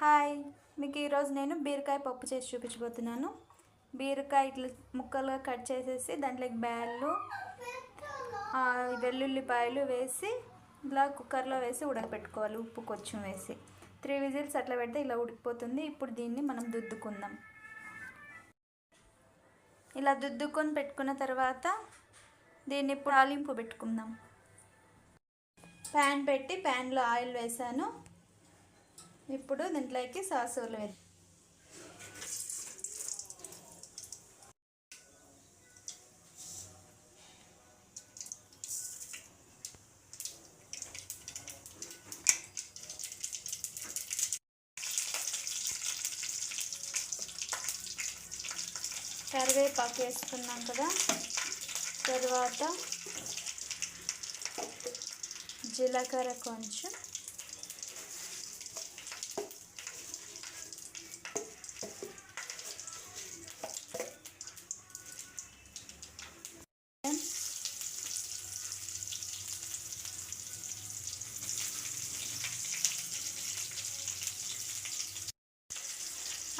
Hi. మీకు ఈరోజు నేను బీరకాయ పప్పు చేసి చూపించబోతున్నాను. బీరకాయ ఇట్లా ముక్కలుగా కట్ చేసేసి దాంట్లోకి బ్యాళ్ళు వెల్లుల్లిపాయలు వేసి ఇలా కుక్కర్లో వేసి ఉడకపెట్టుకోవాలి. ఉప్పు కొంచెం వేసి. త్రీ విజిల్స్ అట్లా పెడితే ఇలా ఉడికిపోతుంది. ఇప్పుడు దీన్ని మనం దుద్దుకుందాం. ఇలా దుద్దుకొని పెట్టుకున్న తర్వాత దీన్ని ఇప్పుడు ఆలింపు పెట్టుకుందాం. ప్యాన్ పెట్టి ప్యాన్లో ఆయిల్ వేసాను. ఇప్పుడు దీంట్లోకి సాసులు వేద్దాం. కరివేపాకు వేసుకున్నాం కదా తర్వాత జీలకర్ర కొంచెం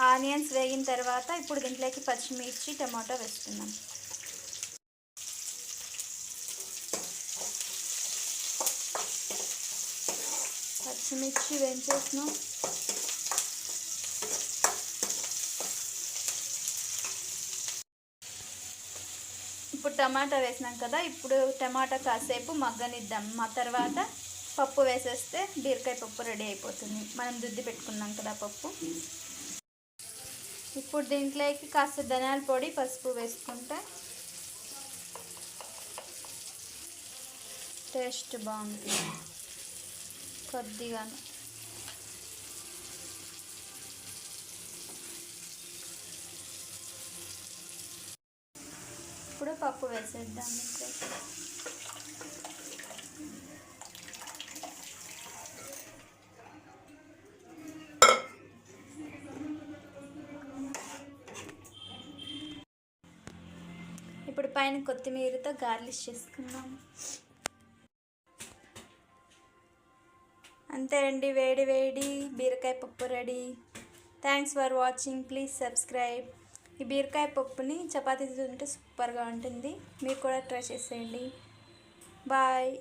ఆనియన్స్ వేగిన తర్వాత ఇప్పుడు దీంట్లోకి పచ్చిమిర్చి టమాటో వేస్తున్నాం పచ్చిమిర్చి వేయించేసినాం. ఇప్పుడు టమాటా వేసినాం కదా ఇప్పుడు టమాటా కాసేపు మగ్గనిద్దాం. మా తర్వాత పప్పు వేసేస్తే బీరకాయ పప్పు రెడీ అయిపోతుంది. మనం దుద్ది పెట్టుకున్నాం కదా పప్పు. ఇప్పుడు దీంట్లోకి కాస్త ధనియాల పొడి పసుపు వేసుకుంటే టేస్ట్ బాగుంటుంది. కొద్దిగా ఇప్పుడు పప్పు వేసేద్దాం ఇప్పుడు. పైన కొత్తిమీరతో గార్లిష్ చేసుకుందాం. అంతే అండి వేడి వేడి బీరకాయ పప్పు ready. Thanks for watching please subscribe ఈ బీరకాయ పప్పుని చపాతీ తింటే సూపర్గా ఉంటుంది. మీరు కూడా ట్రై చేసేయండి. బాయ్.